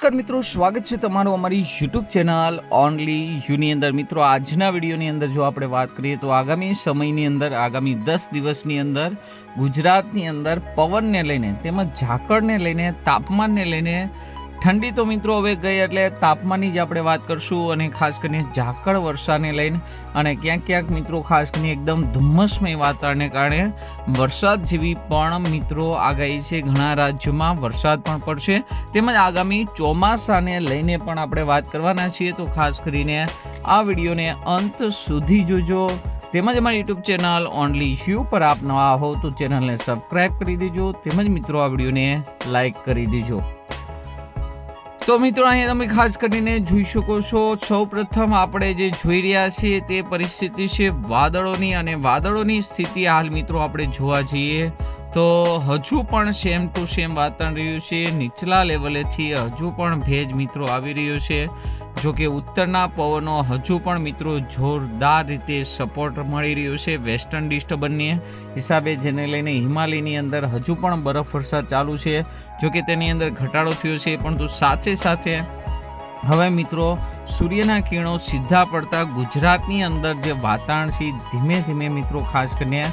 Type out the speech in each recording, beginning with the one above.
નમસ્કાર મિત્રો, સ્વાગત છે તમારું અમારી યુટ્યુબ ચેનલ ઓનલી યુની અંદર. મિત્રો, આજના વિડીયોની અંદર જો આપણે વાત કરીએ તો આગામી સમયની અંદર, આગામી દસ દિવસની અંદર ગુજરાતની અંદર પવનને લઈને તેમજ ઝાકળને લઈને, તાપમાનને લઈને ઠંડી તો મિત્રો હવે ગઈ એટલે તાપમાનની જ આપણે વાત કરશું અને ખાસ કરીને ઝાકળ વર્ષાને લઈને અને ક્યાંક ક્યાંક મિત્રો ખાસ કરીને એકદમ ધુમ્મસમય વાતાવરણને કારણે વરસાદ જેવી પણ મિત્રો આગાહી છે. ઘણા રાજ્યોમાં વરસાદ પણ પડશે. તેમજ આગામી ચોમાસાને લઈને પણ આપણે વાત કરવાના છીએ. તો ખાસ કરીને આ વિડીયોને અંત સુધી જોજો. તેમજ અમારી યુટ્યુબ ચેનલ ઓનલી શ્યુ પર આપ નવા હો તો ચેનલને સબસ્ક્રાઈબ કરી દેજો. તેમજ મિત્રો આ વિડીયોને લાઈક કરી દેજો. તો મિત્રો, અહીંયા તમે ખાસ કરીને જોઈ શકો છો સૌ પ્રથમ આપણે જે જોઈ રહ્યા છીએ તે પરિસ્થિતિ છે વાદળોની અને વાદળોની સ્થિતિ હાલ મિત્રો આપણે જોવા જઈએ તો હજુ પણ સેમ ટુ સેમ વાતાવરણ રહ્યું છે. નીચલા લેવલેથી હજુ પણ ભેજ મિત્રો આવી રહ્યો છે. જો કે ઉત્તરના પવનો હજુ પણ મિત્રો જોરદાર રીતે સપોર્ટ મળી રહ્યો છે. વેસ્ટર્ન ડિસ્ટર્બનની હિસાબે જેને લઈને હિમાલયની અંદર હજુ પણ બરફ વરસાદ ચાલુ છે. જો કે તેની અંદર ઘટાડો થયો છે, પરંતુ સાથે સાથે હવે મિત્રો સૂર્યના કિરણો સીધા પડતા ગુજરાતની અંદર જે વાતાવરણ છે ધીમે ધીમે મિત્રો ખાસ કરીને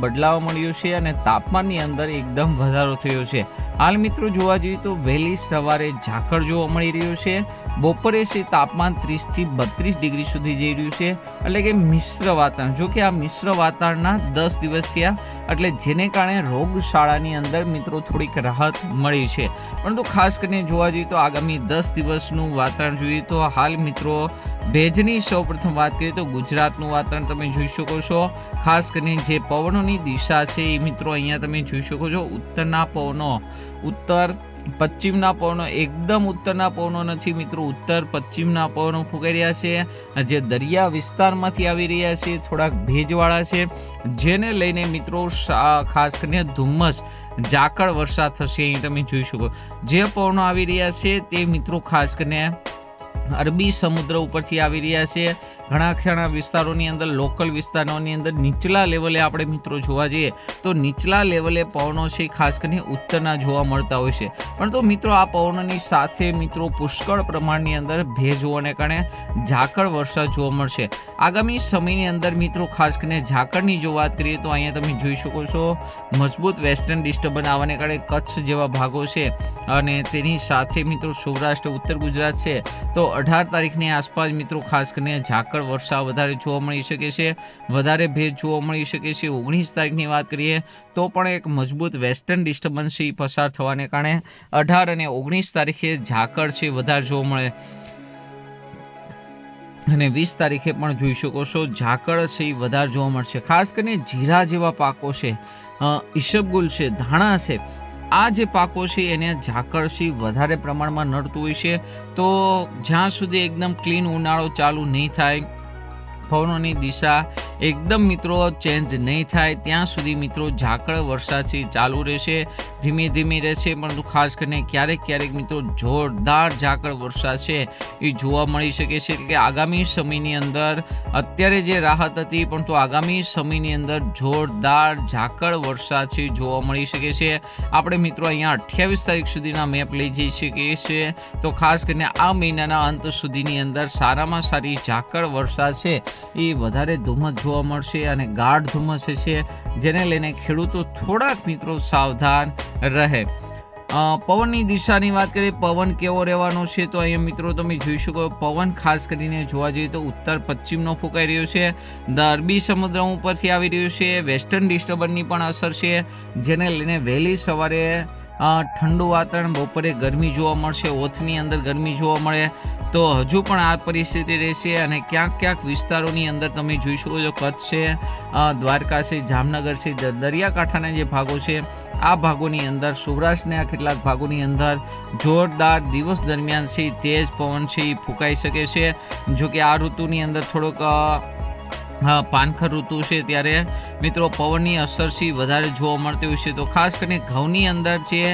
બદલાવ મળ્યો છે અને તાપમાનની અંદર એકદમ વધારો થયો છે. હાલ મિત્રો જોવા જઈએ તો વહેલી સવારે ઝાકળ જોવા મળી રહ્યું છે. બપોરે છે તાપમાન ત્રીસથી બત્રીસ ડિગ્રી સુધી જઈ રહ્યું છે. એટલે કે મિશ્ર વાતાવરણ. જો કે આ મિશ્ર વાતાવરણના દસ દિવસ થયા, એટલે જેને કારણે રોગશાળાની અંદર મિત્રો થોડીક રાહત મળી છે. પરંતુ ખાસ કરીને જોવા જઈએ તો આગામી દસ દિવસનું વાતાવરણ જોઈએ તો હાલ મિત્રો, ભેજની સૌપ્રથમ વાત કરીએ તો ગુજરાતનું વાતાવરણ તમે જોઈ શકો છો. ખાસ કરીને જે પવનોની દિશા છે એ મિત્રો અહીંયા તમે જોઈ શકો છો. ઉત્તરના પવનો, ઉત્તર પશ્ચિમના પવનો, એકદમ ઉત્તરના પવનો નથી મિત્રો. ઉત્તર પશ્ચિમના પવનો ફૂંકાઈ રહ્યા છે. જે દરિયા વિસ્તારમાંથી આવી રહ્યા છે, થોડાક ભેજવાળા છે. જેને લઈને મિત્રો ખાસ કરીને ધુમ્મસ, ઝાકળ વરસાદ થશે અહીં તમે જોઈ શકો. જે પવનો આવી રહ્યા છે તે મિત્રો ખાસ કરીને અરબી સમુદ્ર ઉપરથી આવી રહ્યા છે. ઘણા ખણા વિસ્તારોની અંદર, લોકલ વિસ્તારોની અંદર નીચલા લેવલે આપણે મિત્રો જોવા જઈએ, તો નીચલા લેવલે પવનો છે ખાસ કરીને ઉત્તરના જોવા મળતા હોય છે. પણ તો મિત્રો આ પવનોની સાથે મિત્રો પુષ્કળ પ્રમાણની અંદર ભેજ હોવાને કારણે ઝાકળ વરસાદ જોવા મળશે. આગામી સમયની અંદર મિત્રો ખાસ કરીને ઝાકળની જો વાત કરીએ તો અહીંયા તમે જોઈ શકો છો, મજબૂત વેસ્ટર્ન ડિસ્ટર્બન્સ આવવાને કારણે કચ્છ જેવા ભાગો છે અને તેની સાથે મિત્રો સૌરાષ્ટ્ર, ઉત્તર ગુજરાત છે. તો અઢાર તારીખની આસપાસ મિત્રો ખાસ કરીને ઝાકળ વર્ષા વધારે જોવા મળી શકે છે, વધારે ભેજ જોવા મળી શકે છે ઓગણીસ તારીખની વાત કરીએ તો પણ એક મજબૂત વેસ્ટર્ન ડિસ્ટર્બન્સ છે પસાર થવાને કારણે અઢાર અને ઓગણીસ તારીખે ઝાકળ છે વધારે જોવા મળે. અને વીસ તારીખે પણ જોઈ શકો છો ઝાકળ છે એ વધારે જોવા મળશે. ખાસ કરીને જીરા જેવા પાકો છે ઈસબગુલ છે, ધાણા છે આ જે પાકો છે એને ઝાકળ વધારે પ્રમાણમાં નડતું હોય છે, તો જ્યાં સુધી એકદમ ક્લીન ઉનાળો ચાલુ નહીં થાય પવનોની દિશા એકદમ મિત્રો ચેન્જ નહીં થાય. ત્યાં સુધી મિત્રો ઝાકળ વરસાદથી ચાલુ રહેશે, ધીમે ધીમે રહેશે. પરંતુ ખાસ કરીને ક્યારેક ક્યારેક મિત્રો જોરદાર ઝાકળ વરસાદ છે એ જોવા મળી શકે છે. કે આગામી સમયની અંદર અત્યારે જે રાહત હતી, પરંતુ આગામી સમયની અંદર જોરદાર ઝાકળ વરસાદ છે જોવા મળી શકે છે. આપણે મિત્રો અહીંયા અઠ્યાવીસ તારીખ સુધીના મેપ લઈ જઈ શકીએ છીએ. તો ખાસ કરીને આ મહિનાના અંત સુધીની અંદર સારામાં સારી ઝાકળ વરસાદ છે. એ વધારે ધુમ્મસ જોવા મળશે અને ગાઢ ધુમ્મસ છે જેને લઈને ખેડૂતો થોડાક મિત્રો સાવધાન રહે. પવનની દિશાની વાત કરીએ, પવન કેવો રહેવાનો છે, તો અહીંયા મિત્રો તમે જોઈ શકો પવન ખાસ કરીને જોવા જઈએ તો ઉત્તર પશ્ચિમનો ફૂંકાઈ રહ્યો છે ધ અરબી સમુદ્ર ઉપરથી આવી રહ્યું છે, વેસ્ટર્ન ડિસ્ટર્બન્સની પણ અસર છે, જેને લઈને વહેલી સવારે ઠંડુ વાતાવરણ, બપોરે ગરમી જોવા મળશે, ઓથની અંદર ગરમી જોવા મળે તો હજુ પણ આ પરિસ્થિતિ રહેશે અને ક્યાંક ક્યાંક વિસ્તારોની અંદર તમે જોઈ શકો છો કચ્છ છે દ્વારકા છે, જામનગર છે દરિયાકાંઠાના જે ભાગો છે, આ ભાગોની અંદર, સૌરાષ્ટ્રના કેટલાક ભાગોની અંદર જોરદાર દિવસ દરમિયાન છે, તેજ પવન છે, એ ફૂંકાઈ શકે છે. જો કે આ ઋતુની અંદર થોડોક પાનખર ઋતુ છે, ત્યારે મિત્રો પવનની અસર છે, વધારે જોવા મળતી હોય છે. તો ખાસ કરીને ઘઉંની અંદર જે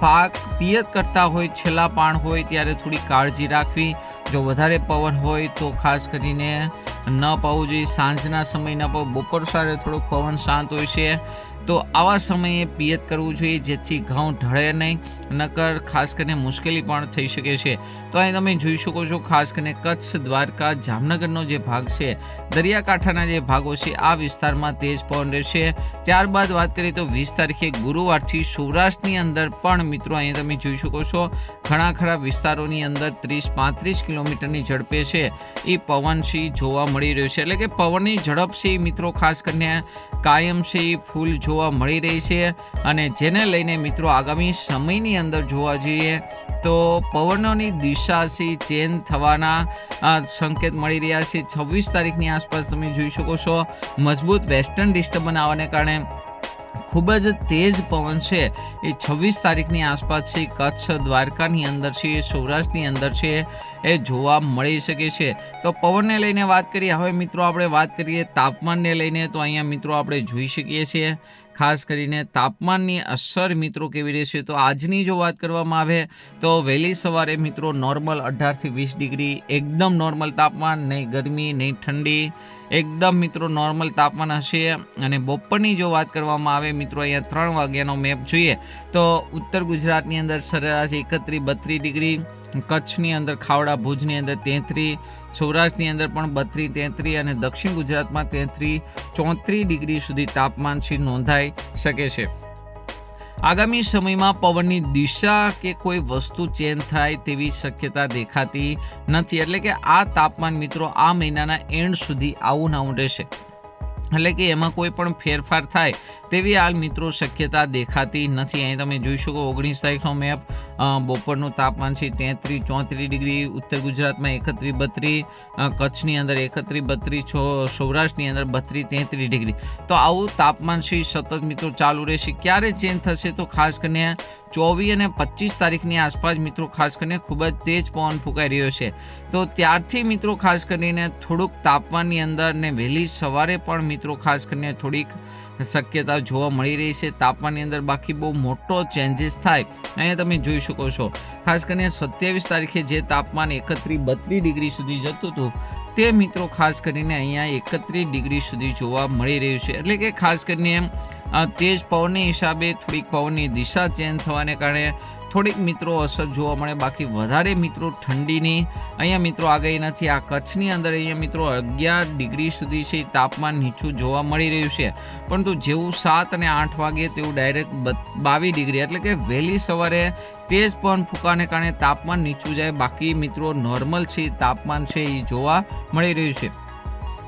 પાક પિયત કરતા હોય, છેલ્લા પાણ હોય ત્યારે થોડી કાળજી રાખવી. જો વધારે પવન હોય તો ખાસ કરીને ન પાવું જોઈએ. સાંજના સમય ન પાવું બપોર સારે થોડોક પવન શાંત હોય છે. તો આવા સમયે પિયત કરવું જોઈએ, જેથી ઘઉં ઢળે નહીં, નકર ખાસ કરીને મુશ્કેલી પણ થઈ શકે છે. તો અહીં તમે જોઈ શકો છો, ખાસ કરીને કચ્છ, દ્વારકા, જામનગરનો જે ભાગ છે, દરિયાકાંઠાના જે ભાગો છે, આ વિસ્તારમાં તેજ પવન રહેશે. ત્યારબાદ વાત કરીએ તો વીસ તારીખે ગુરુવારથી સૌરાષ્ટ્રની અંદર પણ મિત્રો અહીં તમે જોઈ શકો છો, ઘણા ખરા વિસ્તારોની અંદર ત્રીસ, પાંત્રીસ કિલોમીટરની ઝડપે છે. એ પવન જોવા મળી રહ્યો છે. એટલે કે પવનની ઝડપ છે મિત્રો ખાસ કરીને કાયમ છે એ ફૂલ જોવા મળી રહી છે અને જેને લઈને મિત્રો આગામી સમયની અંદર જોવા જઈએ તો પવનોની દિશાથી ચેન્જ થવાના સંકેત મળી રહ્યા છે. છવ્વીસ તારીખની આસપાસ તમે જોઈ શકો છો, મજબૂત વેસ્ટર્ન ડિસ્ટર્બન આવવાને કારણે ખૂબ જ તેજ પવન છે. એ છવ્વીસ તારીખની આસપાસ છે. કચ્છ દ્વારકાની અંદર છે, સૌરાષ્ટ્રની અંદર છે, એ જોવા મળી શકે છે. તો પવનને લઈને વાત કરીએ. હવે મિત્રો આપણે વાત કરીએ તાપમાનને લઈને. તો અહીંયા મિત્રો આપણે જોઈ શકીએ છીએ, ખાસ કરીને તાપમાનની અસર મિત્રો કેવી રહેશે? તો આજની જો વાત કરવામાં આવે, તો વહેલી સવારે મિત્રો નોર્મલ અઢારથી વીસ ડિગ્રી, એકદમ નોર્મલ તાપમાન, નહીં ગરમી, નહીં ઠંડી એકદમ મિત્રો નોર્મલ તાપમાન હશે અને બપોરની જો વાત કરવામાં આવે મિત્રો, અહીંયા ત્રણ વાગ્યાનો મેપ જોઈએ તો ઉત્તર ગુજરાતની અંદર સરેરાશ એકત્રીસ, બત્રીસ ડિગ્રી, કચ્છની અંદર ખાવડા, ભુજની અંદર તેત્રીસ, સૌરાષ્ટ્રની અંદર પણ બત્રીસ, તેત્રીસ અને દક્ષિણ ગુજરાતમાં તેત્રીસ, ચોત્રીસ ડિગ્રી સુધી તાપમાન છે, નોંધાઈ શકે છે. આગામી સમયમાં પવનની દિશા કે કોઈ વસ્તુ ચેન્જ થાય તેવી શક્યતા દેખાતી નથી. એટલે કે આ તાપમાન મિત્રો, આ મહિનાના એન્ડ સુધી આવું ને આવું રહેશે એટલે કે એમાં કોઈ પણ ફેરફાર થાય તેવી હાલ મિત્રો શક્યતા દેખાતી નથી. અહીં તમે જોઈ શકો ઓગણીસ તારીખનો મેપ બપોરનું તાપમાન છે તેત્રીસ, ચોત્રીસ ડિગ્રી, ઉત્તર ગુજરાતમાં એકત્રીસ, બત્રીસ કચ્છની અંદર એકત્રીસ, બત્રીસ, છો, સૌરાષ્ટ્રની અંદર બત્રીસ, તેત્રીસ ડિગ્રી. તો આવું તાપમાન છે સતત મિત્રો ચાલુ રહેશે. ક્યારે ચેન્જ થશે તો ખાસ કરીને ચોવીસ અને પચીસ તારીખની આસપાસ મિત્રો ખાસ કરીને ખૂબ જ તેજ પવન ફૂંકાઈ રહ્યો છે. તો ત્યારથી મિત્રો ખાસ કરીને થોડુંક તાપમાનની અંદર ને વહેલી સવારે પણ મિત્રો ખાસ કરીને થોડીક શક્યતા જોવા મળી રહી છે. તાપમાનની અંદર બાકી બહુ મોટો ચેન્જીસ થાય. અહીંયા તમે જોઈ શકો છો. ખાસ કરીને સત્યાવીસ તારીખે જે તાપમાન એકત્રીસ બત્રીસ ડિગ્રી સુધી જતું હતું, તે મિત્રો ખાસ કરીને અહીંયા એકત્રીસ ડિગ્રી સુધી જોવા મળી રહ્યું છે. એટલે કે ખાસ કરીને એમ તેજ પવનની હિસાબે થોડીક પવનની દિશા ચેન્જ થવાને કારણે થોડીક મિત્રો અસર જોવા મળે. બાકી વધારે મિત્રો ઠંડીની. અહીંયા મિત્રો આગાહી નથી. આ કચ્છની અંદર અહીંયા મિત્રો અગિયાર ડિગ્રી સુધી છે. તાપમાન નીચું જોવા મળી રહ્યું છે. પરંતુ જેવું સાત અને આઠ વાગે તેવું ડાયરેક્ટ બાવીસ ડિગ્રી એટલે કે વહેલી સવારે તેજ પવન ફૂંકાને કારણે તાપમાન નીચું જાય. બાકી મિત્રો નોર્મલ છે, તાપમાન છે એ જોવા મળી રહ્યું છે.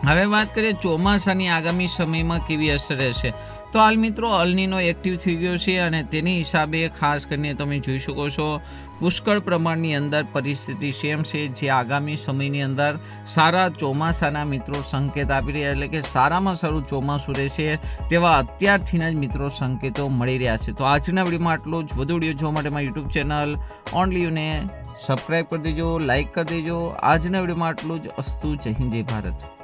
હવે વાત કરીએ ચોમાસાની આગામી સમયમાં કેવી અસર રહેશે. તો હાલ મિત્રો, અલનીનો એક્ટિવ થઈ ગયો છે અને તેની હિસાબે ખાસ કરીને તમે જોઈ શકો છો, પુષ્કળ પ્રમાણની અંદર પરિસ્થિતિ સેમ છે જે આગામી સમયની અંદર સારા ચોમાસાના મિત્રો સંકેત આપી રહ્યા એટલે કે સારામાં સારું ચોમાસું રહેશે તેવા અત્યારથી જ મિત્રો સંકેતો મળી રહ્યા છે. તો આજના વિડીયોમાં આટલું જ. વધુ વીડિયો જોવા માટે મારી યુટ્યુબ ચેનલ ઓનલીને સબસ્ક્રાઈબ કરી દેજો લાઇક કરી દેજો. આજના વિડીયોમાં આટલું જ. અસ્તુ, જય હિન્દ, જય ભારત.